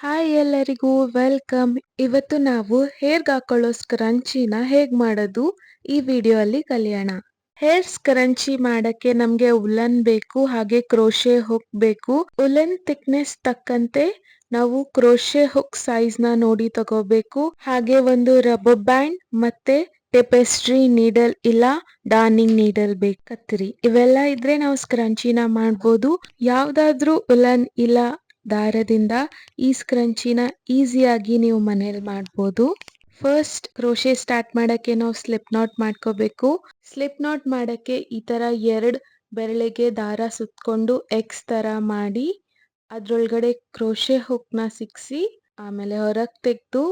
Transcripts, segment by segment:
Hi ಎಲ್ಲರಿಗೂ, welcome. ಇವತ್ತು ನಾವು ಹೇರ್ಗೆ ಹಾಕೊಳ್ಳೋ ಸ್ಕ್ರಂಚಿನ ಹೇಗೆ ಮಾಡೋದು? ಈ ವಿಡಿಯೋ ಅಲ್ಲಿ ಕಲಿಯೋಣ. ಹೇರ್ ಸ್ಕ್ರಂಚಿ ಮಾಡಕ್ಕೆ ನಮ್ಗೆ ಉಲನ್ ಬೇಕು, ಹಾಗೆ ಕ್ರೋಶೆ ಹುಕ್ ಬೇಕು. ಉಲನ್ ಥಿಕ್ನೆಸ್ ತಕ್ಕಂತೆ ನಾವು ಕ್ರೋಶೆ ಹುಕ್ ಸೈಜ್ನ ನೋಡಿ ತಗೋಬೇಕು. ಹಾಗೆ ಒಂದು ರಬ್ಬರ್ ಬ್ಯಾಂಡ್ ಮತ್ತೆ ಟೆಪೆಸ್ಟ್ರಿ ನೀಡಲ್ ಇಲ್ಲ, ಡಾರ್ನಿಂಗ್ ನೀಡಲ್ ಬೇಕು ಕತ್ರಿ ಇವೆಲ್ಲ ಇದ್ರೆ ನಾವು ಸ್ಕ್ರಂಚಿನ ಮಾಡ್ಬೋದು. ಯಾವ್ದಾದ್ರು ಉಲನ್ ಇಲ್ಲ ದಾರದಿಂದ ಈ ಸ್ಕ್ರಂಚಿನ ಈಸಿಯಾಗಿ ನೀವು ಮನೇಲಿ ಮಾಡ್ಬೋದು. ಫಸ್ಟ್ ಕ್ರೋಶೆ ಸ್ಟಾರ್ಟ್ ಮಾಡಕ್ಕೆ ನಾವು ಸ್ಲಿಪ್ ನಾಟ್ ಮಾಡ್ಕೋಬೇಕು. ಸ್ಲಿಪ್ ನಾಟ್ ಮಾಡಕ್ಕೆ ಈ ತರ ಎರಡು ಬೆರಳಿಗೆ ದಾರ ಸುತ್ತಕೊಂಡು ಎಕ್ಸ್ ತರ ಮಾಡಿ, ಅದ್ರೊಳಗಡೆ ಕ್ರೋಶೆ ಹುಕ್ನ ಸಿಕ್ಸಿ, ಆಮೇಲೆ ಹೊರಗ್ ತೆಗ್ದು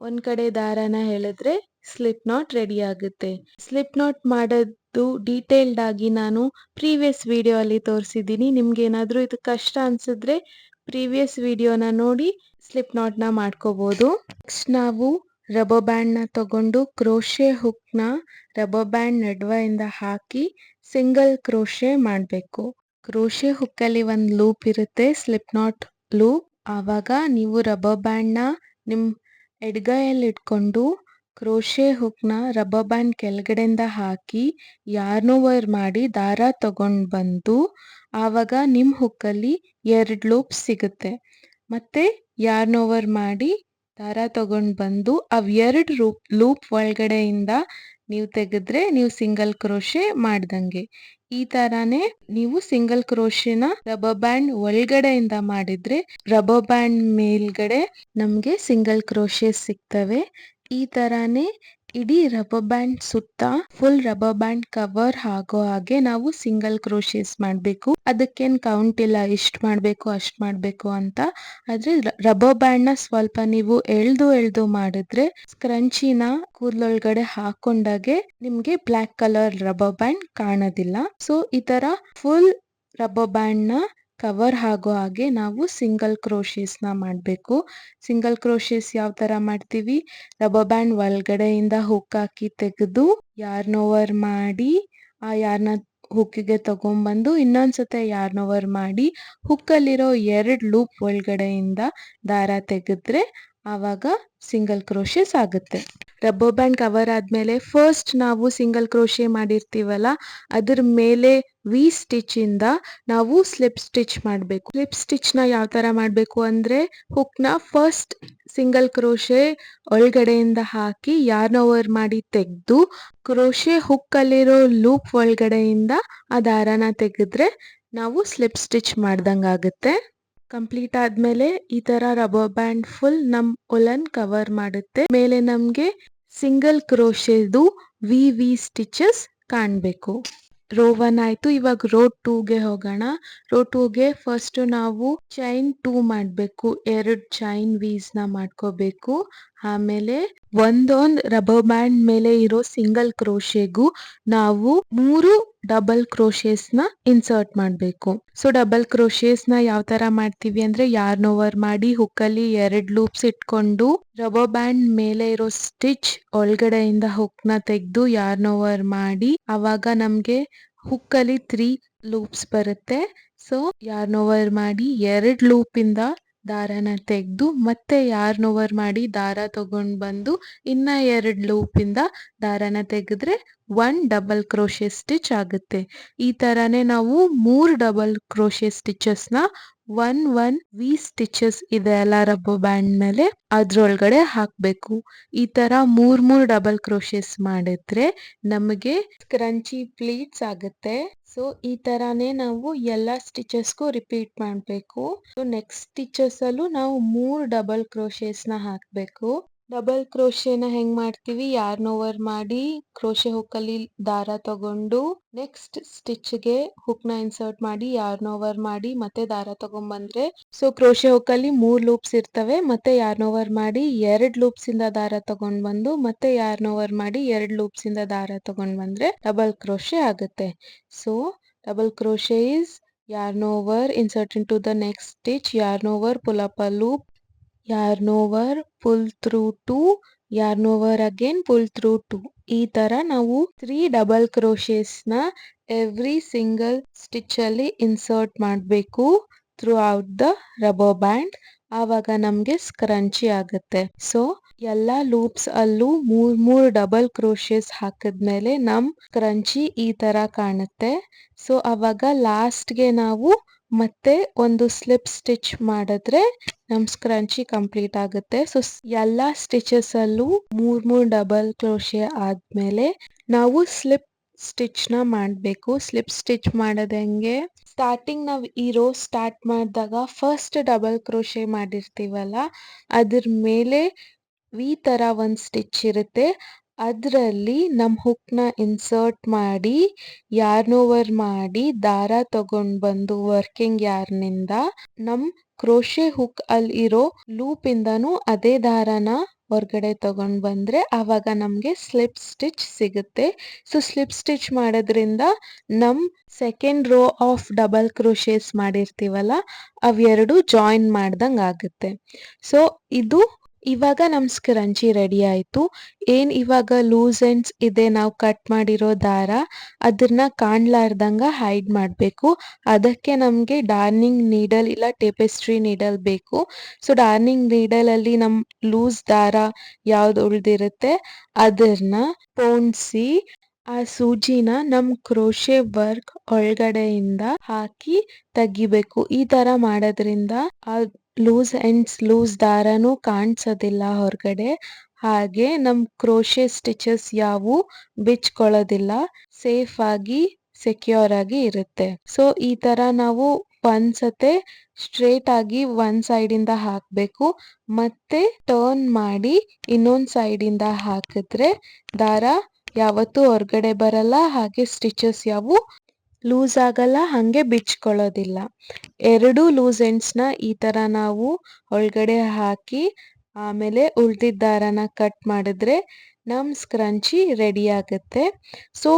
ಒಂದ್ ಕಡೆ ದಾರನ ಹೇಳಿದ್ರೆ ಸ್ಲಿಪ್ ನಾಟ್ ರೆಡಿ ಆಗುತ್ತೆ. ಸ್ಲಿಪ್ ನಾಟ್ ಮಾಡೋದು ಡೀಟೇಲ್ಡ್ ಆಗಿ ನಾನು ಪ್ರೀವಿಯಸ್ ವಿಡಿಯೋ ಅಲ್ಲಿ ತೋರಿಸಿದ್ದೀನಿ. ನಿಮ್ಗೆ ಏನಾದ್ರೂ ಇದು ಕಷ್ಟ ಅನ್ಸಿದ್ರೆ ಪ್ರೀವಿಯಸ್ ವಿಡಿಯೋನ ನೋಡಿ ಸ್ಲಿಪ್ ನಾಟ್ ಮಾಡ್ಕೋಬೋದು. ನೆಕ್ಸ್ಟ್ ನಾವು ರಬ್ಬರ್ ಬ್ಯಾಂಡ್ನ ತಗೊಂಡು ಕ್ರೋಶೆ ಹುಕ್ನ ರಬ್ಬರ್ ಬ್ಯಾಂಡ್ ನಡುವೆಯಿಂದ ಹಾಕಿ ಸಿಂಗಲ್ ಕ್ರೋಶೆ ಮಾಡಬೇಕು. ಕ್ರೋಶೆ ಹುಕ್ ಅಲ್ಲಿ ಒಂದ್ ಲೂಪ್ ಇರುತ್ತೆ ಸ್ಲಿಪ್ ನಾಟ್ ಲೂಪ್ ಆವಾಗ ನೀವು ರಬ್ಬರ್ ಬ್ಯಾಂಡ್ ನಿಮ್ಮ ನಿಮ್ ಎಡ್ಗೈಯಲ್ಲಿ ಇಟ್ಕೊಂಡು ಕ್ರೋಶೆ ಹುಕ್ನ ರಬ್ಬರ್ ಬ್ಯಾಂಡ್ ಕೆಳಗಡೆಯಿಂದ ಹಾಕಿ ಯಾರ್ನ್ ಓವರ್ ಮಾಡಿ ದಾರ ತಗೊಂಡ್ ಬಂದು ಆವಾಗ ನಿಮ್ ಹುಕ್ ಅಲ್ಲಿ ಎರಡ್ ಲೂಪ್ ಸಿಗುತ್ತೆ. ಮತ್ತೆ ಯಾರ್ನ್ ಓವರ್ ಮಾಡಿ ದಾರ ತಗೊಂಡ್ ಬಂದು ಅವ್ ಎರಡ್ ಲೂಪ್ ಲೂಪ್ ಒಳಗಡೆಯಿಂದ ನೀವು ತೆಗೆದ್ರೆ ನೀವು ಸಿಂಗಲ್ ಕ್ರೋಶೆ ಮಾಡ್ದಂಗೆ. ಈ ತರಾನೇ ನೀವು ಸಿಂಗಲ್ ಕ್ರೋಶೆನ ರಬ್ಬರ್ ಬ್ಯಾಂಡ್ ಒಳಗಡೆಯಿಂದ ಮಾಡಿದ್ರೆ ರಬ್ಬರ್ ಬ್ಯಾಂಡ್ ಮೇಲ್ಗಡೆ ನಮ್ಗೆ ಸಿಂಗಲ್ ಕ್ರೋಶೆ ಸಿಗ್ತವೆ. ಈ ತರಾನೇ ಇಡೀ ರಬ್ಬರ್ ಬ್ಯಾಂಡ್ ಸುತ್ತ ಫುಲ್ ರಬ್ಬರ್ ಬ್ಯಾಂಡ್ ಕವರ್ ಆಗೋ ಹಾಗೆ ನಾವು ಸಿಂಗಲ್ ಕ್ರೋಶಿಯಸ್ ಮಾಡ್ಬೇಕು. ಅದಕ್ಕೇನ್ ಕೌಂಟ್ ಇಲ್ಲ, ಇಷ್ಟ್ ಮಾಡ್ಬೇಕು, ಅಷ್ಟ್ ಮಾಡ್ಬೇಕು ಅಂತ. ಆದ್ರೆ ರಬ್ಬರ್ ಬ್ಯಾಂಡ್ನ ಸ್ವಲ್ಪ ನೀವು ಎಳ್ದು ಎಳ್ದು ಮಾಡಿದ್ರೆ ಸ್ಕ್ರಂಚಿನ ಕೂದಲೊಳಗಡೆ ಹಾಕೊಂಡಾಗೆ ನಿಮ್ಗೆ ಬ್ಲಾಕ್ ಕಲರ್ ರಬ್ಬರ್ ಬ್ಯಾಂಡ್ ಕಾಣೋದಿಲ್ಲ. ಸೊ ಈ ತರ ಫುಲ್ ರಬ್ಬರ್ ಬ್ಯಾಂಡ್ನ ಕವರ್ ಆಗೋ ಹಾಗೆ ನಾವು ಸಿಂಗಲ್ ಕ್ರೋಶಿಯಸ್ನ ಮಾಡಬೇಕು. ಸಿಂಗಲ್ ಕ್ರೋಶಿಯಸ್ ಯಾವ ತರ ಮಾಡ್ತೀವಿ? ರಬ್ಬರ್ ಬ್ಯಾಂಡ್ ಒಳಗಡೆಯಿಂದ ಹುಕ್ ಹಾಕಿ ತೆಗೆದು ಯಾರ್ನೋವರ್ ಮಾಡಿ, ಆ ಯಾರ್ನ ಹುಕ್ಕಿಗೆ ತಗೊಂಬಂದು ಇನ್ನೊಂದ್ಸತೆ ಯಾರ್ನೋವರ್ ಮಾಡಿ ಹುಕ್ಕಲ್ಲಿರೋ ಎರಡು ಲೂಪ್ ಒಳಗಡೆಯಿಂದ ದಾರ ತೆಗೆದ್ರೆ ಆವಾಗ ಸಿಂಗಲ್ ಕ್ರೋಷೆಸ್ ಆಗುತ್ತೆ ರಬ್ಬರ್ ಬ್ಯಾಂಡ್ ಕವರ್ ಆದಮೇಲೆ ಫಸ್ಟ್ ನಾವು ಸಿಂಗಲ್ ಕ್ರೋಶೆ ಮಾಡಿರ್ತೀವಲ್ಲ, ಅದ್ರ ಮೇಲೆ ವಿ ಸ್ಟಿಚ್ ಇಂದ ನಾವು ಸ್ಲಿಪ್ ಸ್ಟಿಚ್ ಮಾಡಬೇಕು. ಸ್ಲಿಪ್ ಸ್ಟಿಚ್ನ ಯಾವ ತರ ಮಾಡಬೇಕು ಅಂದ್ರೆ ಹುಕ್ನ ಫಸ್ಟ್ ಸಿಂಗಲ್ ಕ್ರೋಶೆ ಒಳಗಡೆಯಿಂದ ಹಾಕಿ ಯಾರ್ನ್ ಓವರ್ ಮಾಡಿ ತೆಗೆದು ಕ್ರೋಶೆ ಹುಕ್ ಅಲ್ಲಿರೋ ಲೂಪ್ ಒಳಗಡೆಯಿಂದ ಆ ದಾರನ ತೆಗೆದ್ರೆ ನಾವು ಸ್ಲಿಪ್ ಸ್ಟಿಚ್ ಮಾಡ್ದಂಗ ಆಗುತ್ತೆ ಕಂಪ್ಲೀಟ್ ಆದ್ಮೇಲೆ ಈ ತರ ರಬ್ಬರ್ ಬ್ಯಾಂಡ್ ಫುಲ್ ನಮ್ ಒಲನ್ ಕವರ್ ಮಾಡುತ್ತೆ. ಮೇಲೆ ನಮ್ಗೆ ಸಿಂಗಲ್ ಕ್ರೋಶೆದು ವಿ ವಿ ಸ್ಟಿಚಸ್ ಕಾಣ್ಬೇಕು. ರೋ ಒನ್ ಆಯ್ತು. ಇವಾಗ ರೋ ಟೂಗೆ ಹೋಗೋಣ. ರೋ ಟೂಗೆ ಫಸ್ಟ್ ನಾವು ಚೈನ್ ಟೂ ಮಾಡಬೇಕು. ಎರಡು ಚೈನ್ ವೀಸ್ನ ಮಾಡ್ಕೋಬೇಕು. ಆಮೇಲೆ ಒಂದೊಂದ್ ರಬ್ಬರ್ ಬ್ಯಾಂಡ್ ಮೇಲೆ ಇರೋ ಸಿಂಗಲ್ ಕ್ರೋಶೆಗೂ ನಾವು ಮೂರು ಡಬಲ್ ಕ್ರೋಶೆಸ್ನ ಇನ್ಸರ್ಟ್ ಮಾಡಬೇಕು. ಸೊ, ಡಬಲ್ ಕ್ರೋಶೆಸ್ನ ಯಾವ ತರ ಮಾಡ್ತೀವಿ ಅಂದ್ರೆ, ಯಾರ್ನ್ ಓವರ್ ಮಾಡಿ ಹುಕ್ಕಲ್ಲಿ ಎರಡ್ ಲೂಪ್ಸ್ ಇಟ್ಕೊಂಡು, ರಬ್ಬರ್ ಬ್ಯಾಂಡ್ ಮೇಲೆ ಇರೋ ಸ್ಟಿಚ್ ಒಳಗಡೆಯಿಂದ ಹುಕ್ನ ತೆಗೆದು ಯಾರ್ನ್ ಓವರ್ ಮಾಡಿ ಅವಾಗ ನಮ್ಗೆ ಹುಕ್ಕಲ್ಲಿ ತ್ರೀ ಲೂಪ್ಸ್ ಬರುತ್ತೆ. ಸೊ, ಯಾರ್ನ್ ಓವರ್ ಮಾಡಿ ಎರಡ್ ಲೂಪ್ ಇಂದ ದಾರನ ತೆಗೆದು ಮತ್ತೆ ಯಾರ್ನ ಓವರ್ ಮಾಡಿ ದಾರ ತಗೊಂಡ್ ಬಂದು ಇನ್ನ ಎರಡು ಲೂಪ್ ಇಂದ ದಾರನ ತೆಗೆದ್ರೆ ಒನ್ ಡಬಲ್ ಕ್ರೋಶೆ ಸ್ಟಿಚ್ ಆಗುತ್ತೆ. ಈ ತರಾನೇ ನಾವು ಮೂರ್ ಡಬಲ್ ಕ್ರೋಶೆ ಸ್ಟಿಚಸ್ನ ಒನ್ ಒನ್ ವಿ ಸ್ಟಿಚಸ್ ಇದೆ ಅಲ್ಲ ರಬ್ಬರ್ ಬ್ಯಾಂಡ್ ಮೇಲೆ. ಅದ್ರೊಳಗಡೆ ಹಾಕ್ಬೇಕು. ಈ ತರ ಮೂರ್ ಮೂರ್ ಡಬಲ್ ಕ್ರೋಶೆಸ್ ಮಾಡಿದ್ರೆ ನಮಗೆ ಕ್ರಂಚಿ ಪ್ಲೀಟ್ಸ್ ಆಗುತ್ತೆ. ಸೊ ಈ ತರಾನೇ ನಾವು ಎಲ್ಲಾ ಸ್ಟಿಚಸ್ಗೂ ರಿಪೀಟ್ ಮಾಡ್ಬೇಕು. ನೆಕ್ಸ್ಟ್ ಸ್ಟಿಚಸ್ ಅಲ್ಲೂ ನಾವು ಮೂರ್ ಡಬಲ್ ಕ್ರೋಶೆಸ್ನ ಹಾಕ್ಬೇಕು. ಡಬಲ್ ಕ್ರೋಶೆನ ಹೆಂಗ್ ಮಾಡ್ತೀವಿ? ಯಾರ್ನ್ ಓವರ್ ಮಾಡಿ ಕ್ರೋಶೆ ಹುಕ್ಕಲ್ಲಿ ದಾರ ತಗೊಂಡು ನೆಕ್ಸ್ಟ್ ಸ್ಟಿಚ್ಗೆ ಹುಕ್ನ ಇನ್ಸರ್ಟ್ ಮಾಡಿ, ಯಾರ್ನ್ ಓವರ್ ಮಾಡಿ ಮತ್ತೆ ದಾರ ತಗೊಂಡ್ಬಂದ್ರೆ ಸೊ ಕ್ರೋಶೆ ಹುಕ್ಕಲ್ಲಿ ಮೂರ್ ಲೂಪ್ಸ್ ಇರ್ತವೆ. ಮತ್ತೆ ಯಾರ್ನ್ ಓವರ್ ಮಾಡಿ ಎರಡ್ ಲೂಪ್ಸ್ ಇಂದ ದಾರ ತಗೊಂಡ್ ಬಂದು ಮತ್ತೆ ಯಾರ್ನ್ ಓವರ್ ಮಾಡಿ ಎರಡ್ ಲೂಪ್ಸ್ ಇಂದ ದಾರ ತಗೊಂಡ್ ಬಂದ್ರೆ ಡಬಲ್ ಕ್ರೋಶೆ ಆಗುತ್ತೆ. So double crochet is yarn over insert into the next stitch yarn over pull up a loop yarn pull pull through yarn over yarn pull again two. ಈ ತರ ನಾವು ತ್ರೀ ಡಬಲ್ ಕ್ರೋಶೇಸ್ನ every single stitch ಅಲ್ಲಿ insert ಮಾಡಬೇಕು through out the rubber band ಆವಾಗ ನಮಗೆ ಸ್ಕ್ರಂಚಿ ಆಗುತ್ತೆ. So ಎಲ್ಲ ಲೂಪ್ಸ್ ಅಲ್ಲೂ ಮೂರ್ ಮೂರ್ ಡಬಲ್ ಕ್ರೋಶಸ್ ಹಾಕಿದ್ಮೇಲೆ ನಮ್ ಕ್ರಂಚಿ ಈ ತರ ಕಾಣುತ್ತೆ. ಸೊ ಅವಾಗ ಲಾಸ್ಟ್ಗೆ ನಾವು ಮತ್ತೆ ಒಂದು ಸ್ಲಿಪ್ ಸ್ಟಿಚ್ ಮಾಡಿದ್ರೆ ನಮ್ ಸ್ಕ್ರಂಚಿ ಕಂಪ್ಲೀಟ್ ಆಗುತ್ತೆ. ಸೊ ಎಲ್ಲಾ ಸ್ಟಿಚಸ್ ಅಲ್ಲೂ ಮೂರ್ ಮೂರ್ ಡಬಲ್ ಕ್ರೋಶೆ ಆದ್ಮೇಲೆ ನಾವು ಸ್ಲಿಪ್ ಸ್ಟಿಚ್ನ ಮಾಡಬೇಕು. ಸ್ಲಿಪ್ ಸ್ಟಿಚ್ ಮಾಡದಂಗೆ ಸ್ಟಾರ್ಟಿಂಗ್ ನಾವು ಈ ರೋ ಸ್ಟಾರ್ಟ್ ಮಾಡಿದಾಗ ಫಸ್ಟ್ ಡಬಲ್ ಕ್ರೋಶೆ ಮಾಡಿರ್ತೀವಲ್ಲ, ಅದ್ರ ಮೇಲೆ ಈ ತರ ಒಂದು ಸ್ಟಿಚ್ ಇರುತ್ತೆ. ಅದ್ರಲ್ಲಿ ನಮ್ಮ ಹುಕ್ನ ಇನ್ಸರ್ಟ್ ಮಾಡಿ ಯಾರ್ನೋವರ್ ಮಾಡಿ, ದಾರ ತಗೊಂಡ್ ಬಂದು ವರ್ಕಿಂಗ್ ಯಾರ್ನಿಂದ ನಮ್ ಕ್ರೋಶೆ ಹುಕ್ ಅಲ್ಲಿ ಇರೋ ಲೂಪ್ ಇಂದನೂ ಅದೇ ದಾರನ ಹೊರ್ಗಡೆ ತಗೊಂಡ್ ಬಂದ್ರೆ ಆವಾಗ ನಮಗೆ ಸ್ಲಿಪ್ ಸ್ಟಿಚ್ ಸಿಗುತ್ತೆ. ಸೊ ಸ್ಲಿಪ್ ಸ್ಟಿಚ್ ಮಾಡೋದ್ರಿಂದ ನಮ್ second row of double crochets ಮಾಡಿರ್ತೀವಲ್ಲ ಅವೆರಡು ಜಾಯಿನ್ ಮಾಡ್ದಂಗೆ ಆಗುತ್ತೆ ಸೊ ಇದು ಇವಾಗ ನಮ್ ಸ್ಕ್ರಂಚಿ ರೆಡಿ ಆಯ್ತು. ಏನ್ ಇವಾಗ ಲೂಸ್ ಎಂಡ್ಸ್ ಇದೆ ನಾವು ಕಟ್ ಮಾಡಿರೋ ದಾರ ಅದನ್ನ ಕಾಣ್ಲಾರ್ದಂಗ ಹೈಡ್ ಮಾಡ್ಬೇಕು. ಅದಕ್ಕೆ ನಮ್ಗೆ ಡಾರ್ನಿಂಗ್ ನೀಡಲ್ ಇಲ್ಲ ಟೇಪೆಸ್ಟ್ರಿ ನೀಡಲ್ ಬೇಕು. ಸೊ ಡಾರ್ನಿಂಗ್ ನೀಡಲಲ್ಲಿ ನಮ್ ಲೂಸ್ ದಾರ ಯಾವ್ದು ಉಳ್ದಿರುತ್ತೆ ಅದನ್ನ ಪೋಣಿಸಿ, ಆ ಸೂಜಿನ ನಮ್ ಕ್ರೋಶೆ ವರ್ಕ್ ಒಳಗಡೆಯಿಂದ ಹಾಕಿ ತೆಗಿಬೇಕು. ಈ ತರ ಮಾಡೋದ್ರಿಂದ ಆ ಲೂಸ್ ಎಂಡ್ಸ್ ಲೂಸ್ ದಾರನೂ ಕಾಣ್ಸೋದಿಲ್ಲ ಹೊರಗಡೆ. ಹಾಗೆ ನಮ್ ಕ್ರೋಶೆ ಸ್ಟಿಚಸ್ ಯಾವು ಬಿಚ್ಕೊಳ್ಳೋದಿಲ್ಲ. ಸೇಫ್ ಆಗಿ ಸೆಕ್ಯೂರ್ ಆಗಿ ಇರುತ್ತೆ. ಸೊ ಈ ತರ ನಾವು ಒಂದ್ಸತೆ ಸ್ಟ್ರೇಟ್ ಆಗಿ ಒನ್ ಸೈಡ್ ಇಂದ ಹಾಕ್ಬೇಕು. ಮತ್ತೆ ಟರ್ನ್ ಮಾಡಿ ಇನ್ನೊಂದ್ ಸೈಡ್ ಇಂದ ಹಾಕಿದ್ರೆ ದಾರ ಯಾವತ್ತೂ ಹೊರಗಡೆ ಬರಲ್ಲ. ಹಾಗೆ ಸ್ಟಿಚಸ್ ಯಾವು ಲೂಸ್ ಆಗಲ್ಲ, ಹಾಗೆ ಬಿಚ್ಕೊಳ್ಳೋದಿಲ್ಲ. ಎರಡು ಲೂಸ್ ಎಂಡ್ಸ್ನ ಈ ಥರ ನಾವು ಒಳಗಡೆ ಹಾಕಿ, ಆಮೇಲೆ ಉಳ್ದಿದ್ದ ದಾರನ ಕಟ್ ಮಾಡಿದ್ರೆ ನಮ್ಮ ಸ್ಕ್ರಂಚಿ ರೆಡಿ ಆಗುತ್ತೆ. ಸೊ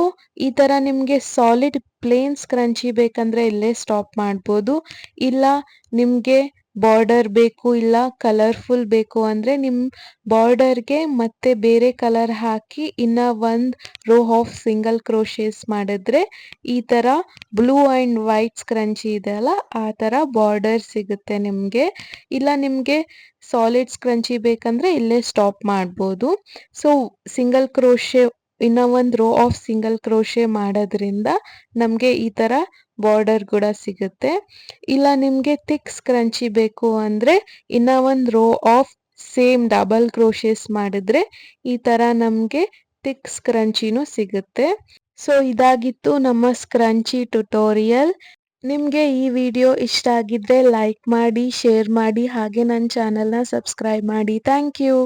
ಈ ಥರ ನಿಮಗೆ ಸಾಲಿಡ್ ಪ್ಲೇನ್ ಸ್ಕ್ರಂಚಿ ಬೇಕಂದರೆ ಇಲ್ಲೇ ಸ್ಟಾಪ್ ಮಾಡ್ಬೋದು. ಇಲ್ಲ ನಿಮ್ಗೆ ಬಾರ್ಡರ್ ಬೇಕು ಇಲ್ಲ ಕಲರ್ಫುಲ್ ಬೇಕು ಅಂದರೆ ನಿಮ್ಮ ಬಾರ್ಡರ್ಗೆ ಮತ್ತೆ ಬೇರೆ ಕಲರ್ ಹಾಕಿ ಇನ್ನ ಒಂದು ರೋ ಆಫ್ ಸಿಂಗಲ್ ಕ್ರೋಶೇಸ್ ಮಾಡಿದ್ರೆ ಈ ಥರ ಬ್ಲೂ ಆ್ಯಂಡ್ ವೈಟ್ ಸ್ಕ್ರಂಚಿ ಇದೆ ಅಲ್ಲ, ಆ ಥರ ಬಾರ್ಡರ್ ಸಿಗುತ್ತೆ ನಿಮಗೆ. ಇಲ್ಲ ನಿಮಗೆ ಸಾಲಿಡ್ ಸ್ಕ್ರಂಚಿ ಬೇಕಂದರೆ ಇಲ್ಲೇ ಸ್ಟಾಪ್ ಮಾಡ್ಬೋದು. ಸೊ ಸಿಂಗಲ್ ಕ್ರೋಶೆ ಇನ್ನ ಒಂದು ರೋ ಆಫ್ ಸಿಂಗಲ್ ಕ್ರೋಶೆ ಮಾಡೋದ್ರಿಂದ ನಮಗೆ ಈ ತರ ಬಾರ್ಡರ್ ಕೂಡ ಸಿಗುತ್ತೆ. ಇಲ್ಲ ನಿಮಗೆ ಥಿಕ್ ಸ್ಕ್ರಂಚಿ ಬೇಕು ಅಂದರೆ ಇನ್ನ ಒಂದು row of same double crochets ಮಾಡಿದ್ರೆ ಈ ತರ ನಮಗೆ ಥಿಕ್ ಸ್ಕ್ರಂಚಿನೂ ಸಿಗುತ್ತೆ. ಸೊ ಇದಾಗಿತ್ತು ನಮ್ಮ ಸ್ಕ್ರಂಚಿ ಟ್ಯುಟೋರಿಯಲ್ ನಿಮಗೆ ಈ ವಿಡಿಯೋ ಇಷ್ಟ ಆಗಿದ್ರೆ ಲೈಕ್ ಮಾಡಿ ಶೇರ್ ಮಾಡಿ, ಹಾಗೆ ನನ್ನ ಚಾನಲ್ನ ಸಬ್ಸ್ಕ್ರೈಬ್ ಮಾಡಿ. Thank you